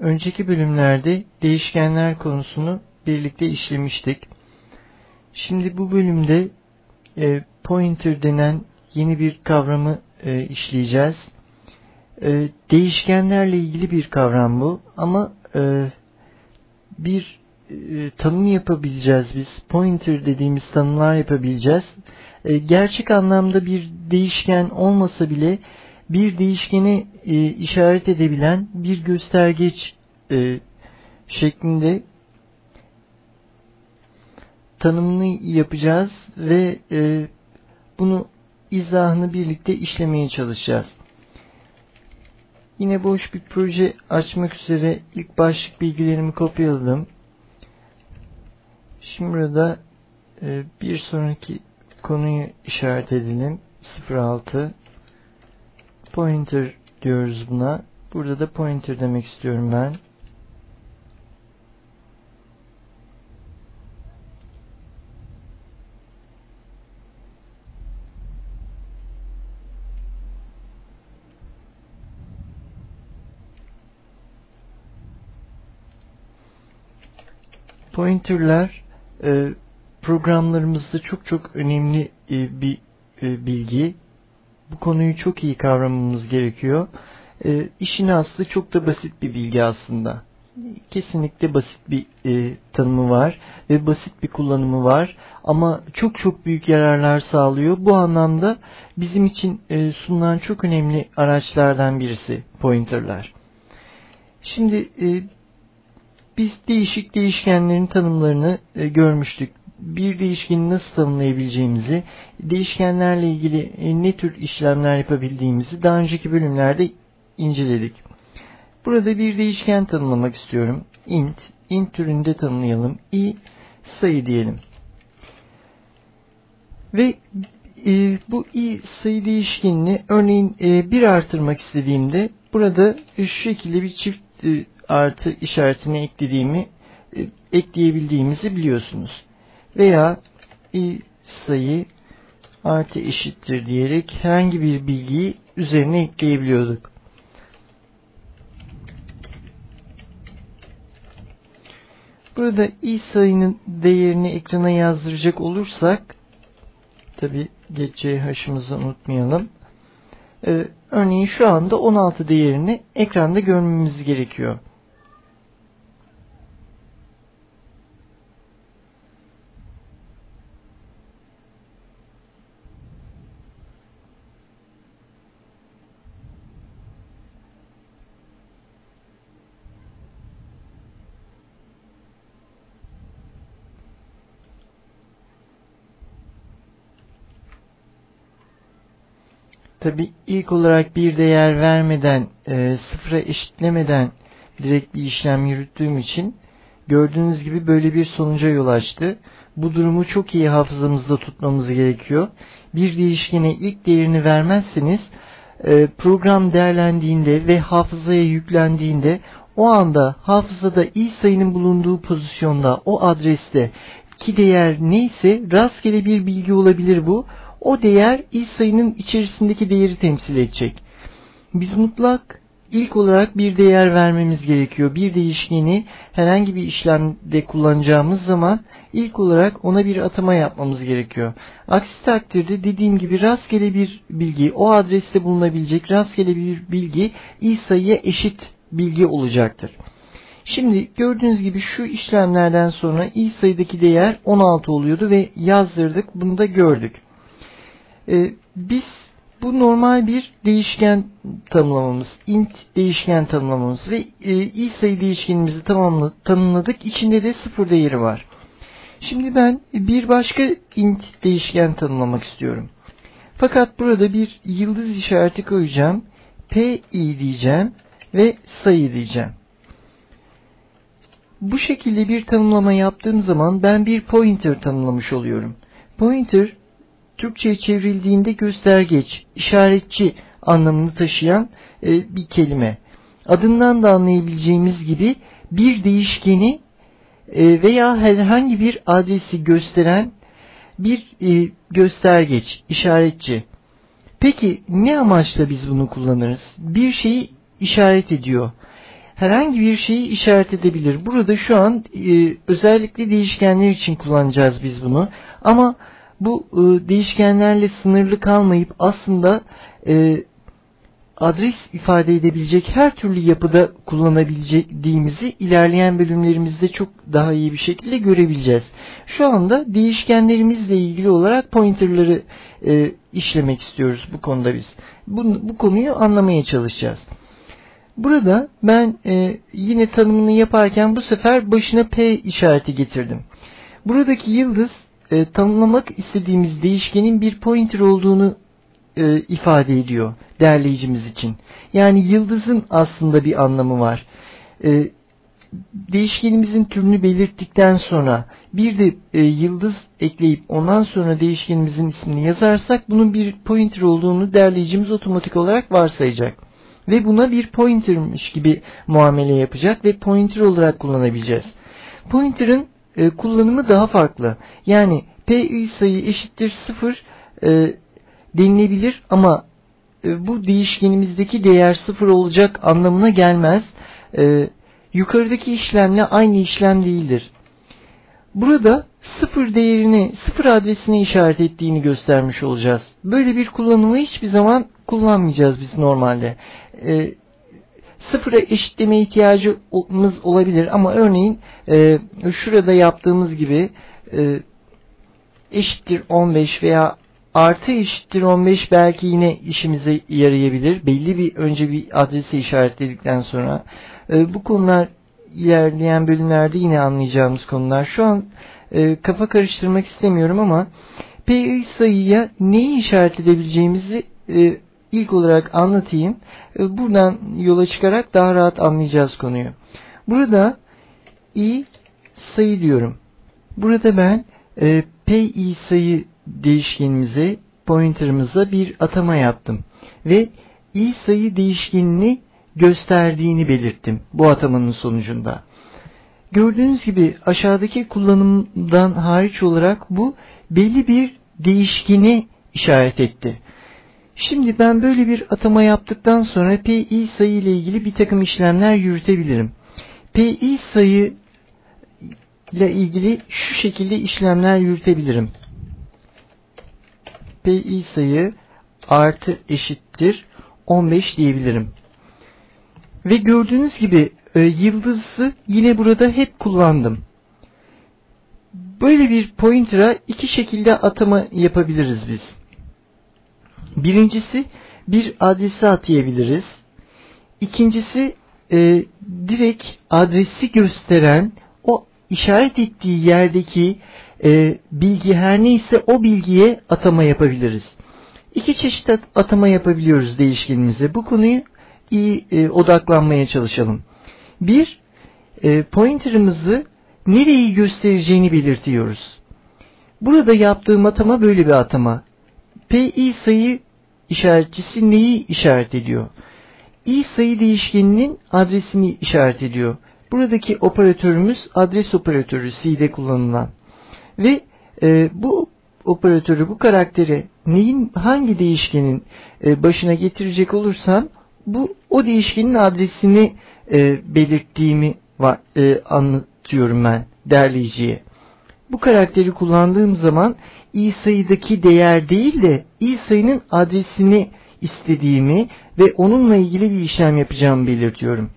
Önceki bölümlerde değişkenler konusunu birlikte işlemiştik. Şimdi bu bölümde e, pointer denen yeni bir kavramı e, işleyeceğiz. E, değişkenlerle ilgili bir kavram bu ama e, bir e, tanım yapabileceğiz biz. Pointer dediğimiz tanımlar yapabileceğiz. E, gerçek anlamda bir değişken olmasa bile bir değişkeni e, işaret edebilen bir göstergeç e, şeklinde tanımını yapacağız ve e, bunu izahını birlikte işlemeye çalışacağız. Yine boş bir proje açmak üzere ilk başlık bilgilerimi kopyaladım. Şimdi burada e, bir sonraki konuyu işaret edelim. 06 pointer diyoruz buna. Burada da pointer demek istiyorum ben. Pointerler e, programlarımızda çok çok önemli e, bir e, bilgi. Bu konuyu çok iyi kavramamız gerekiyor. E, işin aslı çok da basit bir bilgi aslında. Kesinlikle basit bir e, tanımı var ve basit bir kullanımı var ama çok çok büyük yararlar sağlıyor. Bu anlamda bizim için e, sunulan çok önemli araçlardan birisi pointerler. Şimdi e, biz değişik değişkenlerin tanımlarını e, görmüştük. Bir değişkeni nasıl tanımlayabileceğimizi, değişkenlerle ilgili e, ne tür işlemler yapabildiğimizi daha önceki bölümlerde inceledik. Burada bir değişken tanımlamak istiyorum. int, int türünde tanımlayalım. i sayı diyelim. Ve e, bu i sayı değişkenini örneğin e, bir artırmak istediğimde burada şu şekilde bir çift e, artı işaretini eklediğimi e, ekleyebildiğimizi biliyorsunuz. Veya i sayı artı eşittir diyerek herhangi bir bilgiyi üzerine ekleyebiliyorduk. Burada i sayının değerini ekrana yazdıracak olursak tabi geçeceği haşımızı unutmayalım. Ee, örneğin şu anda 16 değerini ekranda görmemiz gerekiyor. Tabi ilk olarak bir değer vermeden, e, sıfıra eşitlemeden direkt bir işlem yürüttüğüm için gördüğünüz gibi böyle bir sonuca yol açtı. Bu durumu çok iyi hafızamızda tutmamız gerekiyor. Bir değişkene ilk değerini vermezseniz e, program değerlendiğinde ve hafızaya yüklendiğinde o anda hafızada i sayının bulunduğu pozisyonda o adreste ki değer neyse rastgele bir bilgi olabilir bu o değer i sayının içerisindeki değeri temsil edecek. Biz mutlak ilk olarak bir değer vermemiz gerekiyor. Bir değişkeni herhangi bir işlemde kullanacağımız zaman ilk olarak ona bir atama yapmamız gerekiyor. Aksi takdirde dediğim gibi rastgele bir bilgi, o adreste bulunabilecek rastgele bir bilgi i sayıya eşit bilgi olacaktır. Şimdi gördüğünüz gibi şu işlemlerden sonra i sayıdaki değer 16 oluyordu ve yazdırdık. Bunu da gördük. E, biz bu normal bir değişken tanımlamamız, int değişken tanımlamamız ve e, i sayı değişkenimizi tamamla, tanımladık. İçinde de sıfır değeri var. Şimdi ben bir başka int değişken tanımlamak istiyorum. Fakat burada bir yıldız işareti koyacağım. P i diyeceğim ve sayı diyeceğim. Bu şekilde bir tanımlama yaptığım zaman ben bir pointer tanımlamış oluyorum. Pointer Türkçe'ye çevrildiğinde göstergeç, işaretçi anlamını taşıyan e, bir kelime. Adından da anlayabileceğimiz gibi bir değişkeni e, veya herhangi bir adresi gösteren bir e, göstergeç, işaretçi. Peki ne amaçla biz bunu kullanırız? Bir şeyi işaret ediyor. herhangi bir şeyi işaret edebilir. Burada şu an e, özellikle değişkenler için kullanacağız biz bunu. Ama bu e, değişkenlerle sınırlı kalmayıp aslında e, adres ifade edebilecek her türlü yapıda kullanabileceğimizi ilerleyen bölümlerimizde çok daha iyi bir şekilde görebileceğiz. Şu anda değişkenlerimizle ilgili olarak pointerları e, işlemek istiyoruz bu konuda biz. Bu, bu konuyu anlamaya çalışacağız. Burada ben e, yine tanımını yaparken bu sefer başına P işareti getirdim. Buradaki yıldız e, tanımlamak istediğimiz değişkenin bir pointer olduğunu e, ifade ediyor derleyicimiz için. Yani yıldızın aslında bir anlamı var. E, değişkenimizin türünü belirttikten sonra bir de e, yıldız ekleyip ondan sonra değişkenimizin ismini yazarsak bunun bir pointer olduğunu derleyicimiz otomatik olarak varsayacak. Ve buna bir pointermiş gibi muamele yapacak ve pointer olarak kullanabileceğiz. Pointer'ın e, kullanımı daha farklı. Yani pi sayı eşittir 0 e, denilebilir ama e, bu değişkenimizdeki değer 0 olacak anlamına gelmez. E, yukarıdaki işlemle aynı işlem değildir. Burada sıfır değerini, sıfır adresini işaret ettiğini göstermiş olacağız. Böyle bir kullanımı hiçbir zaman kullanmayacağız biz normalde. E, sıfıra eşitleme ihtiyacımız olabilir ama örneğin e, şurada yaptığımız gibi e, eşittir 15 veya artı eşittir 15 belki yine işimize yarayabilir. Belli bir önce bir adresi işaretledikten sonra e, bu konular ilerleyen bölümlerde yine anlayacağımız konular. Şu an e, kafa karıştırmak istemiyorum ama PI sayıya neyi işaret edebileceğimizi e, ilk olarak anlatayım. E, buradan yola çıkarak daha rahat anlayacağız konuyu. Burada i sayı diyorum. Burada ben e, PI sayı değişkenimize, pointer'ımıza bir atama yaptım. Ve i sayı değişkenini gösterdiğini belirttim bu atamanın sonucunda. Gördüğünüz gibi aşağıdaki kullanımdan hariç olarak bu belli bir değişkeni işaret etti. Şimdi ben böyle bir atama yaptıktan sonra pi sayı ile ilgili bir takım işlemler yürütebilirim. pi sayı ile ilgili şu şekilde işlemler yürütebilirim. pi sayı artı eşittir 15 diyebilirim. Ve gördüğünüz gibi e, yıldızı yine burada hep kullandım. Böyle bir pointer'a iki şekilde atama yapabiliriz biz. Birincisi bir adresi atayabiliriz. İkincisi e, direkt adresi gösteren o işaret ettiği yerdeki e, bilgi her neyse o bilgiye atama yapabiliriz. İki çeşit atama yapabiliyoruz değişkenimize. Bu konuyu iyi e, odaklanmaya çalışalım. Bir, e, pointer'ımızı nereyi göstereceğini belirtiyoruz. Burada yaptığım atama böyle bir atama. Pi sayı işaretçisi neyi işaret ediyor? i sayı değişkeninin adresini işaret ediyor. Buradaki operatörümüz adres operatörü C'de kullanılan. Ve e, bu operatörü, bu karakteri neyin, hangi değişkenin e, başına getirecek olursam bu o değişkenin adresini e, belirttiğimi var, e, anlatıyorum ben derleyiciye. Bu karakteri kullandığım zaman sayıdaki değer değil de i sayının adresini istediğimi ve onunla ilgili bir işlem yapacağımı belirtiyorum.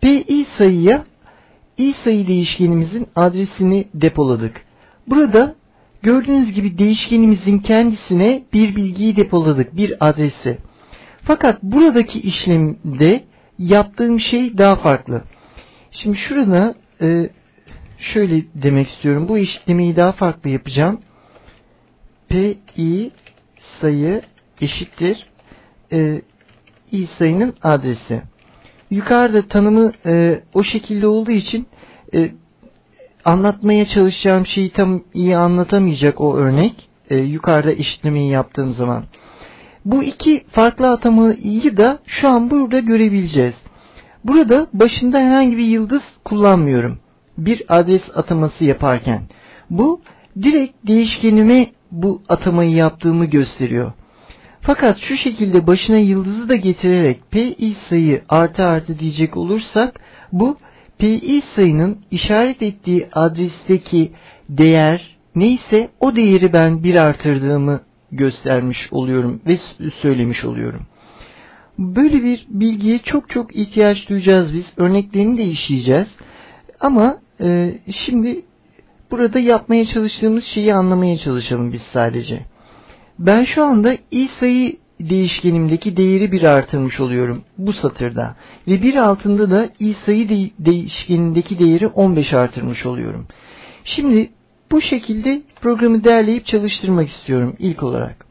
P i sayıya i sayı değişkenimizin adresini depoladık. Burada gördüğünüz gibi değişkenimizin kendisine bir bilgiyi depoladık, bir adresi. Fakat buradaki işlemde yaptığım şey daha farklı. Şimdi şurada e, şöyle demek istiyorum. Bu işlemeyi daha farklı yapacağım. P i sayı eşittir e, i sayının adresi. Yukarıda tanımı e, o şekilde olduğu için e, anlatmaya çalışacağım şeyi tam iyi anlatamayacak o örnek. E, yukarıda işlemeyi yaptığım zaman. Bu iki farklı atamayı da şu an burada görebileceğiz. Burada başında herhangi bir yıldız kullanmıyorum. Bir adres ataması yaparken. Bu direkt değişkenime bu atamayı yaptığımı gösteriyor. Fakat şu şekilde başına yıldızı da getirerek pi sayı artı artı diyecek olursak bu pi sayının işaret ettiği adresteki değer neyse o değeri ben bir artırdığımı göstermiş oluyorum ve söylemiş oluyorum. Böyle bir bilgiye çok çok ihtiyaç duyacağız biz. Örneklerini de işleyeceğiz. Ama e, şimdi burada yapmaya çalıştığımız şeyi anlamaya çalışalım biz sadece. Ben şu anda i sayı değişkenimdeki değeri bir artırmış oluyorum bu satırda. Ve bir altında da i sayı de değişkenindeki değeri 15 artırmış oluyorum. Şimdi bu şekilde programı derleyip çalıştırmak istiyorum ilk olarak.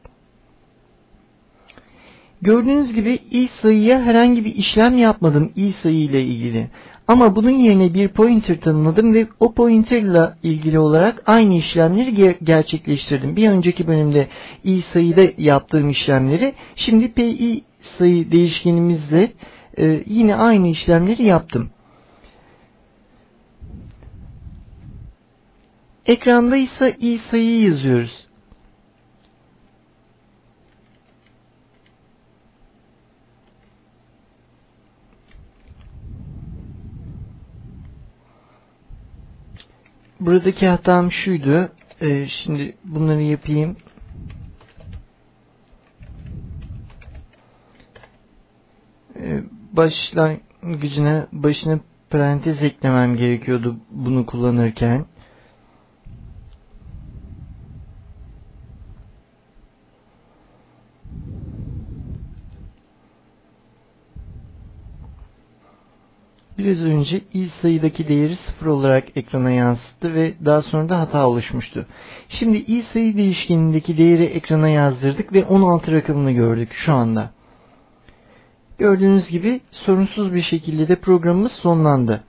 Gördüğünüz gibi i sayıya herhangi bir işlem yapmadım i sayı ile ilgili. Ama bunun yerine bir pointer tanımladım ve o pointerla ilgili olarak aynı işlemleri ger gerçekleştirdim. Bir önceki bölümde i sayıda yaptığım işlemleri şimdi pi sayı değişkenimizle e, yine aynı işlemleri yaptım. Ekranda ise i sayıyı yazıyoruz. Buradaki hatam şuydu. Ee, şimdi bunları yapayım. Ee, başlangıcına başına parantez eklemem gerekiyordu bunu kullanırken. Biraz önce i sayıdaki değeri sıfır olarak ekrana yansıttı ve daha sonra da hata oluşmuştu. Şimdi i sayı değişkenindeki değeri ekrana yazdırdık ve 16 rakamını gördük şu anda. Gördüğünüz gibi sorunsuz bir şekilde de programımız sonlandı.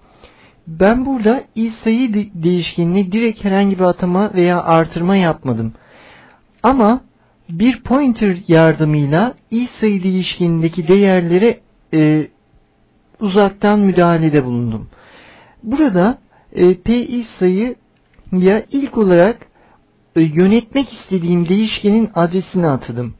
Ben burada i sayı de değişkenine direkt herhangi bir atama veya artırma yapmadım. Ama bir pointer yardımıyla i sayı değişkenindeki değerlere e, uzaktan müdahalede bulundum. Burada e, pi sayı ya ilk olarak e, yönetmek istediğim değişkenin adresini atadım.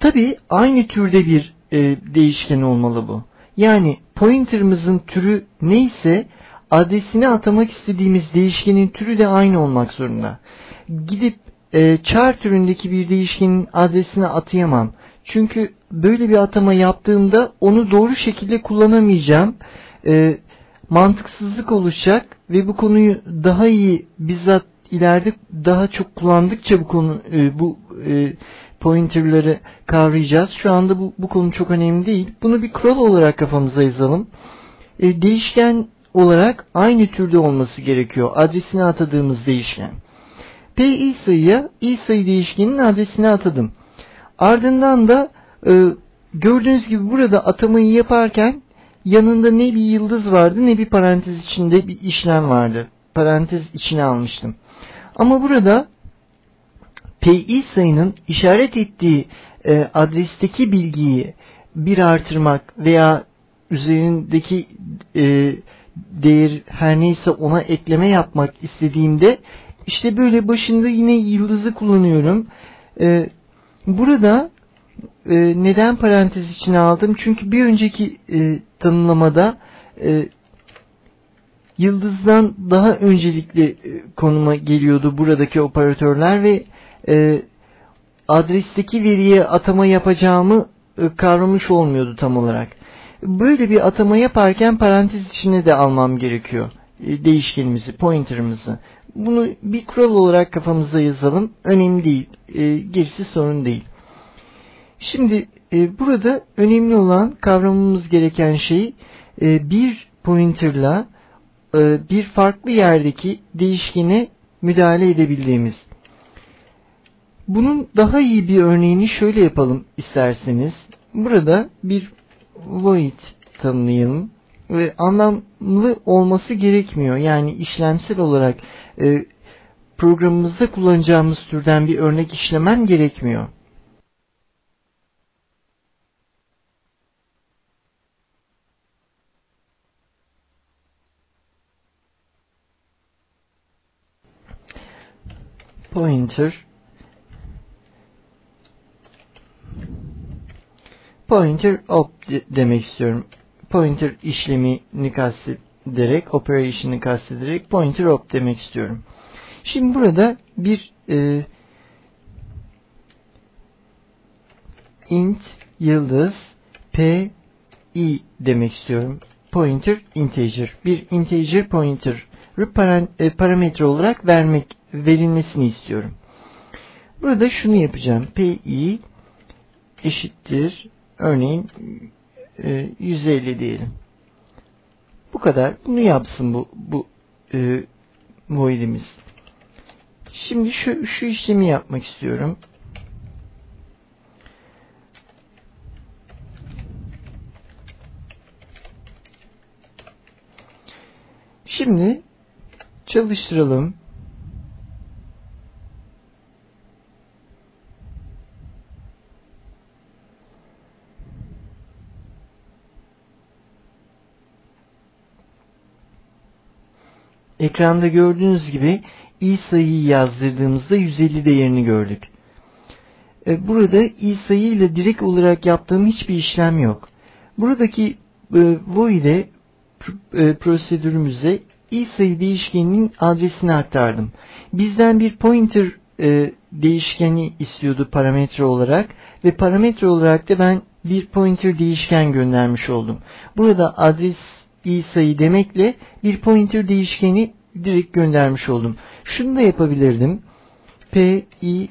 Tabi aynı türde bir e, değişken olmalı bu. Yani pointer'ımızın türü neyse adresini atamak istediğimiz değişkenin türü de aynı olmak zorunda. Gidip e, char türündeki bir değişkenin adresini atayamam. Çünkü böyle bir atama yaptığımda onu doğru şekilde kullanamayacağım. E, mantıksızlık oluşacak ve bu konuyu daha iyi bizzat ileride daha çok kullandıkça bu konu e, bu e, pointerları kavrayacağız. Şu anda bu, bu konu çok önemli değil. Bunu bir kural olarak kafamıza yazalım. E, değişken olarak aynı türde olması gerekiyor. Adresine atadığımız değişken. P sayıya i sayı değişkeninin adresine atadım. Ardından da e, gördüğünüz gibi burada atamayı yaparken yanında ne bir yıldız vardı ne bir parantez içinde bir işlem vardı. Parantez içine almıştım. Ama burada pi sayının işaret ettiği e, adresteki bilgiyi bir artırmak veya üzerindeki e, değer her neyse ona ekleme yapmak istediğimde işte böyle başında yine yıldızı kullanıyorum. E, burada e, neden parantez içine aldım? Çünkü bir önceki e, tanımlamada e, yıldızdan daha öncelikli e, konuma geliyordu buradaki operatörler ve e, adresteki veriye atama yapacağımı e, kavramış olmuyordu tam olarak. Böyle bir atama yaparken parantez içine de almam gerekiyor e, değişkenimizi, pointer'ımızı. Bunu bir kural olarak kafamızda yazalım. Önemli değil. E, gerisi sorun değil. Şimdi e, burada önemli olan kavramamız gereken şey e, bir pointerla e, bir farklı yerdeki değişkene müdahale edebildiğimiz. Bunun daha iyi bir örneğini şöyle yapalım isterseniz. Burada bir void tanımlayalım ve anlamlı olması gerekmiyor. Yani işlemsel olarak e, programımızda kullanacağımız türden bir örnek işlemem gerekmiyor. Pointer pointer op demek istiyorum. Pointer işlemini kastederek, operation'ı kastederek pointer op demek istiyorum. Şimdi burada bir e, int yıldız p i demek istiyorum. Pointer integer. Bir integer pointer e, parametre olarak vermek verilmesini istiyorum. Burada şunu yapacağım. pi eşittir örneğin 150 e, diyelim. Bu kadar. Bunu yapsın bu bu e, void'imiz. Şimdi şu şu işlemi yapmak istiyorum. Şimdi çalıştıralım. Ekranda gördüğünüz gibi i sayıyı yazdırdığımızda 150 değerini gördük. E, burada i sayı ile direkt olarak yaptığım hiçbir işlem yok. Buradaki e, void'e e, prosedürümüze i sayı değişkeninin adresini aktardım. Bizden bir pointer e, değişkeni istiyordu parametre olarak ve parametre olarak da ben bir pointer değişken göndermiş oldum. Burada adres i sayı demekle bir pointer değişkeni direkt göndermiş oldum. Şunu da yapabilirdim. p i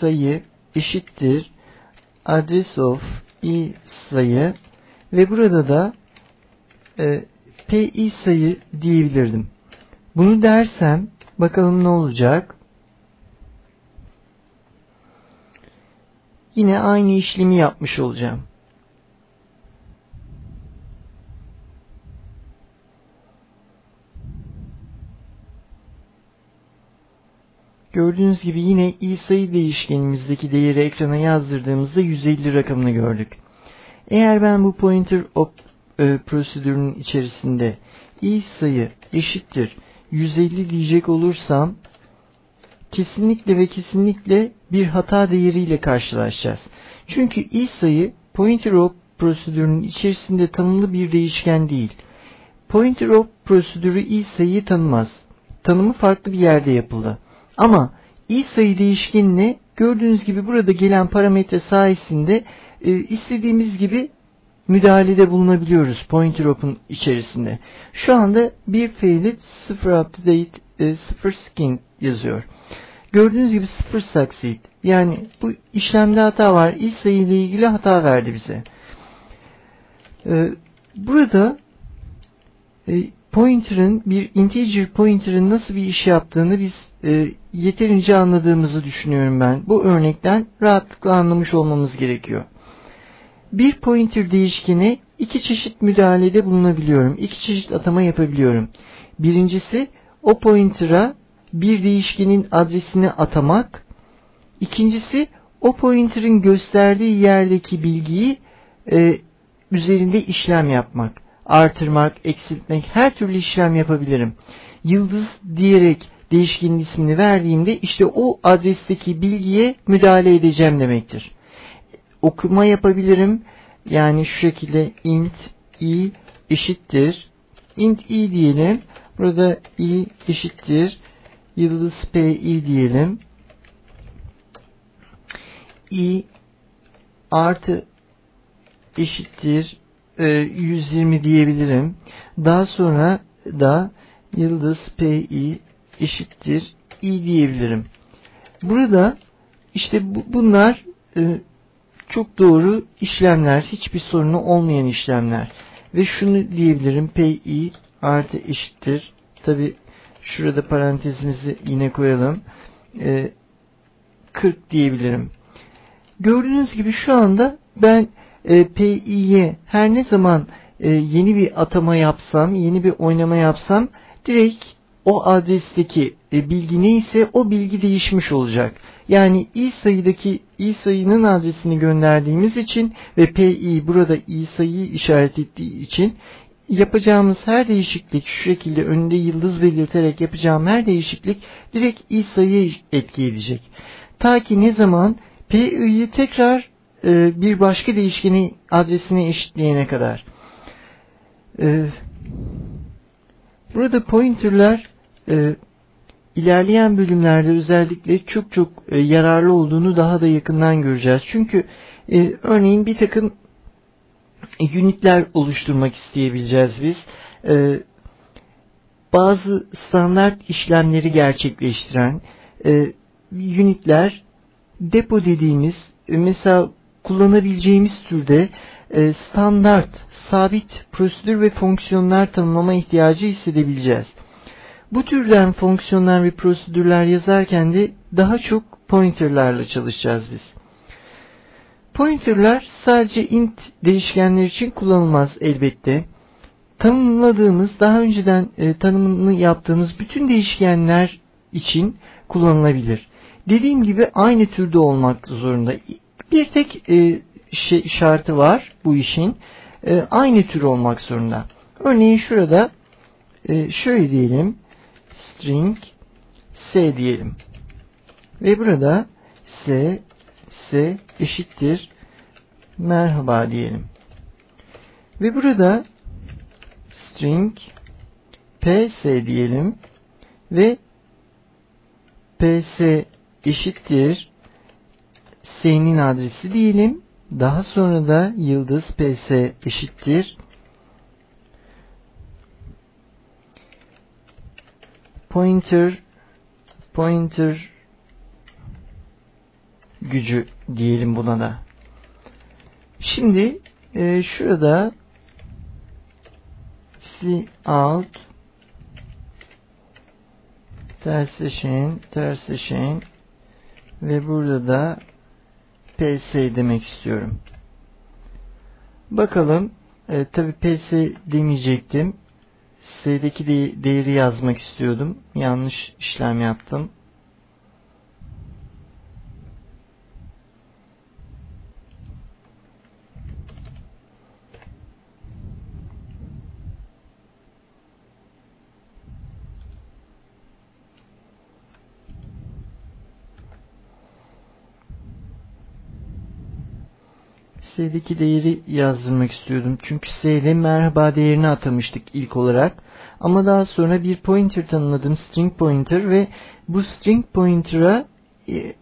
sayı eşittir address of i sayı ve burada da e, pi sayı diyebilirdim. Bunu dersem bakalım ne olacak. Yine aynı işlemi yapmış olacağım. Gördüğünüz gibi yine i sayı değişkenimizdeki değeri ekrana yazdırdığımızda 150 rakamını gördük. Eğer ben bu pointer op e, prosedürünün içerisinde i sayı eşittir 150 diyecek olursam kesinlikle ve kesinlikle bir hata değeriyle karşılaşacağız. Çünkü i sayı pointer op prosedürünün içerisinde tanımlı bir değişken değil. Pointer op prosedürü i sayıyı tanımaz. Tanımı farklı bir yerde yapıldı. Ama i sayı değişkenine gördüğünüz gibi burada gelen parametre sayesinde e, istediğimiz gibi müdahalede bulunabiliyoruz pointer op'un içerisinde. Şu anda bir failed 0 update e, 0 skin yazıyor. Gördüğünüz gibi 0 succeed. Yani bu işlemde hata var. i sayı ile ilgili hata verdi bize. Ee, burada e, pointer'ın bir integer pointer'ın nasıl bir iş yaptığını biz e, yeterince anladığımızı düşünüyorum ben. Bu örnekten rahatlıkla anlamış olmamız gerekiyor. Bir pointer değişkeni iki çeşit müdahalede bulunabiliyorum. İki çeşit atama yapabiliyorum. Birincisi o pointer'a bir değişkenin adresini atamak. İkincisi o pointer'ın gösterdiği yerdeki bilgiyi e, üzerinde işlem yapmak. Artırmak, eksiltmek her türlü işlem yapabilirim. Yıldız diyerek değişkenin ismini verdiğimde işte o adresteki bilgiye müdahale edeceğim demektir okuma yapabilirim. Yani şu şekilde int i eşittir. int i diyelim. Burada i eşittir. Yıldız p i diyelim. i artı eşittir 120 e, diyebilirim. Daha sonra da yıldız p i eşittir i diyebilirim. Burada işte bunlar e, çok doğru işlemler, hiçbir sorunu olmayan işlemler. Ve şunu diyebilirim, pi artı eşittir. Tabi şurada parantezimizi yine koyalım. E, 40 diyebilirim. Gördüğünüz gibi şu anda ben e, pi'ye her ne zaman e, yeni bir atama yapsam, yeni bir oynama yapsam direkt o adresteki e, bilgi neyse o bilgi değişmiş olacak. Yani i sayıdaki i sayının adresini gönderdiğimiz için ve pi burada i sayıyı işaret ettiği için yapacağımız her değişiklik şu şekilde önünde yıldız belirterek yapacağım her değişiklik direkt i sayıyı etki edecek. Ta ki ne zaman pi'yi tekrar e, bir başka değişkeni adresine eşitleyene kadar. E, burada pointerler e, ilerleyen bölümlerde özellikle çok çok e, yararlı olduğunu daha da yakından göreceğiz. Çünkü e, örneğin bir takım unitler oluşturmak isteyebileceğiz biz. E, bazı standart işlemleri gerçekleştiren e, unitler depo dediğimiz e, mesela kullanabileceğimiz türde e, standart, sabit prosedür ve fonksiyonlar tanımlama ihtiyacı hissedebileceğiz. Bu türden fonksiyonlar ve prosedürler yazarken de daha çok pointerlarla çalışacağız biz. Pointerlar sadece int değişkenler için kullanılmaz elbette. Tanımladığımız, daha önceden e, tanımını yaptığımız bütün değişkenler için kullanılabilir. Dediğim gibi aynı türde olmak zorunda. Bir tek e, şey, şartı var bu işin. E, aynı tür olmak zorunda. Örneğin şurada e, şöyle diyelim. String S diyelim. Ve burada S S eşittir merhaba diyelim. Ve burada string ps diyelim ve ps eşittir s'nin adresi diyelim. Daha sonra da yıldız ps eşittir pointer pointer gücü diyelim buna da. Şimdi e, şurada out tersleşen tersleşen ve burada da ps demek istiyorum. Bakalım e, tabi ps demeyecektim. s'deki de değeri yazmak istiyordum. Yanlış işlem yaptım. S'deki değeri yazdırmak istiyordum. Çünkü S'de merhaba değerini atamıştık ilk olarak. Ama daha sonra bir pointer tanımladım. String pointer ve bu string pointer'a e,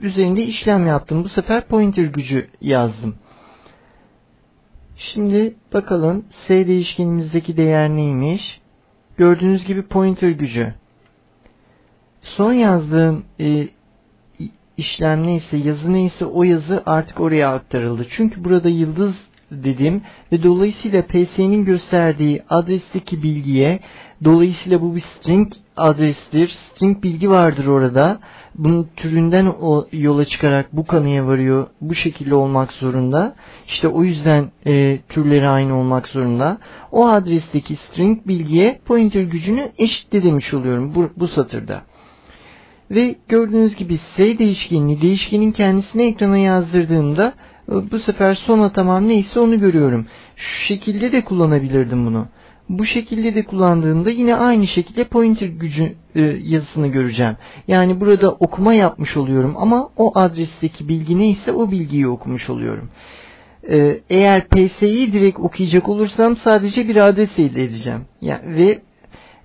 üzerinde işlem yaptım. Bu sefer pointer gücü yazdım. Şimdi bakalım S değişkenimizdeki değer neymiş? Gördüğünüz gibi pointer gücü. Son yazdığım e, işlem neyse, yazı neyse o yazı artık oraya aktarıldı. Çünkü burada yıldız dedim ve dolayısıyla PS'nin gösterdiği adresteki bilgiye dolayısıyla bu bir string adrestir. String bilgi vardır orada. Bunun türünden o yola çıkarak bu kanıya varıyor. Bu şekilde olmak zorunda. İşte o yüzden e, türleri aynı olmak zorunda. O adresteki string bilgiye pointer gücünü eşitlemiş oluyorum bu, bu satırda. Ve gördüğünüz gibi S değişkenini değişkenin kendisine ekrana yazdırdığımda e, bu sefer son atamam neyse onu görüyorum. Şu şekilde de kullanabilirdim bunu. Bu şekilde de kullandığımda yine aynı şekilde pointer gücü e, yazısını göreceğim. Yani burada okuma yapmış oluyorum ama o adresteki bilgi neyse o bilgiyi okumuş oluyorum. E, eğer PS'yi direkt okuyacak olursam sadece bir adres elde edeceğim. Yani, ve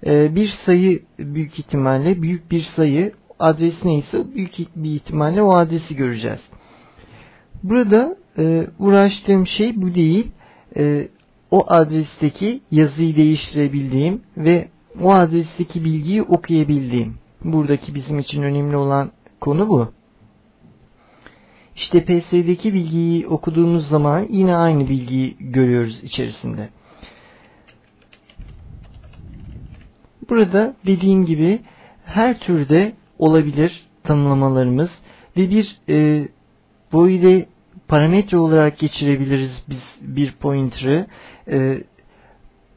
e, bir sayı büyük ihtimalle büyük bir sayı adres neyse büyük bir ihtimalle o adresi göreceğiz. Burada e, uğraştığım şey bu değil. E, o adresteki yazıyı değiştirebildiğim ve o adresteki bilgiyi okuyabildiğim. Buradaki bizim için önemli olan konu bu. İşte PS'deki bilgiyi okuduğumuz zaman yine aynı bilgiyi görüyoruz içerisinde. Burada dediğim gibi her türde olabilir tanımlamalarımız ve bir e, void'e parametre olarak geçirebiliriz biz bir pointer'ı. E,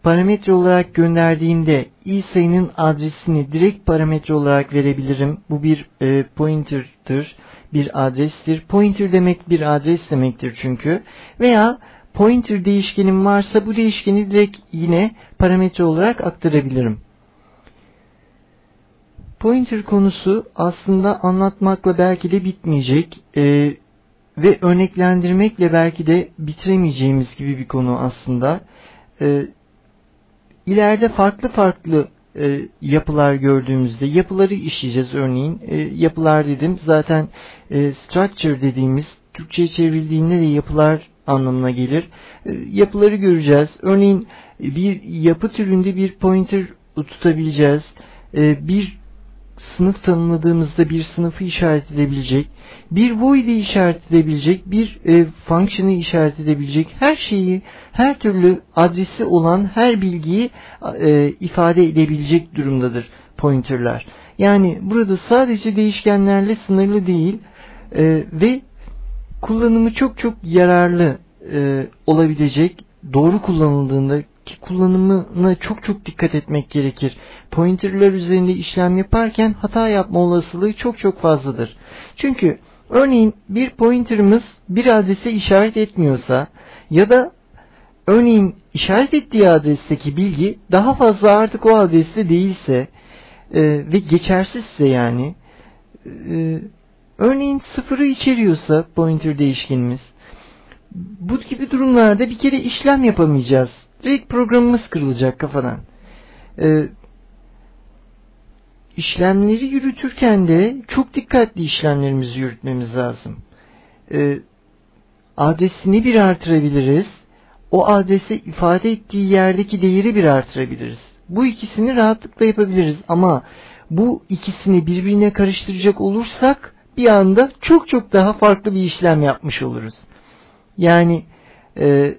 parametre olarak gönderdiğimde i sayının adresini direkt parametre olarak verebilirim. Bu bir e, pointer'dır, bir adrestir. Pointer demek bir adres demektir çünkü. Veya pointer değişkenim varsa bu değişkeni direkt yine parametre olarak aktarabilirim. Pointer konusu aslında anlatmakla belki de bitmeyecek. Ee, ve örneklendirmekle belki de bitiremeyeceğimiz gibi bir konu aslında. E, ileride farklı farklı e, yapılar gördüğümüzde yapıları işleyeceğiz örneğin. E, yapılar dedim zaten e, structure dediğimiz Türkçe'ye çevrildiğinde de yapılar anlamına gelir. E, yapıları göreceğiz. Örneğin bir yapı türünde bir pointer tutabileceğiz. E, bir sınıf tanımladığımızda bir sınıfı işaret edebilecek, bir void'i işaret edebilecek, bir e, function'ı işaret edebilecek, her şeyi, her türlü adresi olan her bilgiyi e, ifade edebilecek durumdadır pointerlar. Yani burada sadece değişkenlerle sınırlı değil e, ve kullanımı çok çok yararlı e, olabilecek, doğru kullanıldığında ki kullanımına çok çok dikkat etmek gerekir. Pointerler üzerinde işlem yaparken hata yapma olasılığı çok çok fazladır. Çünkü örneğin bir pointerımız bir adrese işaret etmiyorsa ya da örneğin işaret ettiği adresteki bilgi daha fazla artık o adreste değilse e, ve geçersizse yani e, örneğin sıfırı içeriyorsa pointer değişkenimiz bu gibi durumlarda bir kere işlem yapamayacağız. Direkt programımız kırılacak kafadan. Ee, işlemleri yürütürken de çok dikkatli işlemlerimizi yürütmemiz lazım. Ee, adresini bir artırabiliriz. O adrese ifade ettiği yerdeki değeri bir artırabiliriz. Bu ikisini rahatlıkla yapabiliriz ama bu ikisini birbirine karıştıracak olursak bir anda çok çok daha farklı bir işlem yapmış oluruz. Yani e,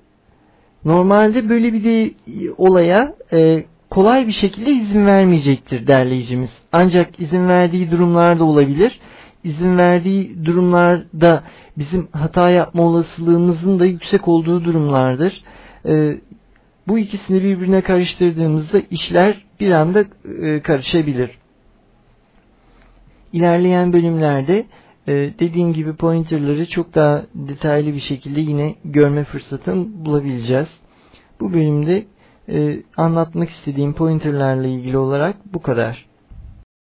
normalde böyle bir de olaya e, kolay bir şekilde izin vermeyecektir derleyicimiz. Ancak izin verdiği durumlarda olabilir. İzin verdiği durumlarda bizim hata yapma olasılığımızın da yüksek olduğu durumlardır. E, bu ikisini birbirine karıştırdığımızda işler bir anda e, karışabilir. İlerleyen bölümlerde e, dediğim gibi pointerları çok daha detaylı bir şekilde yine görme fırsatını bulabileceğiz. Bu bölümde e, anlatmak istediğim pointerlarla ilgili olarak bu kadar.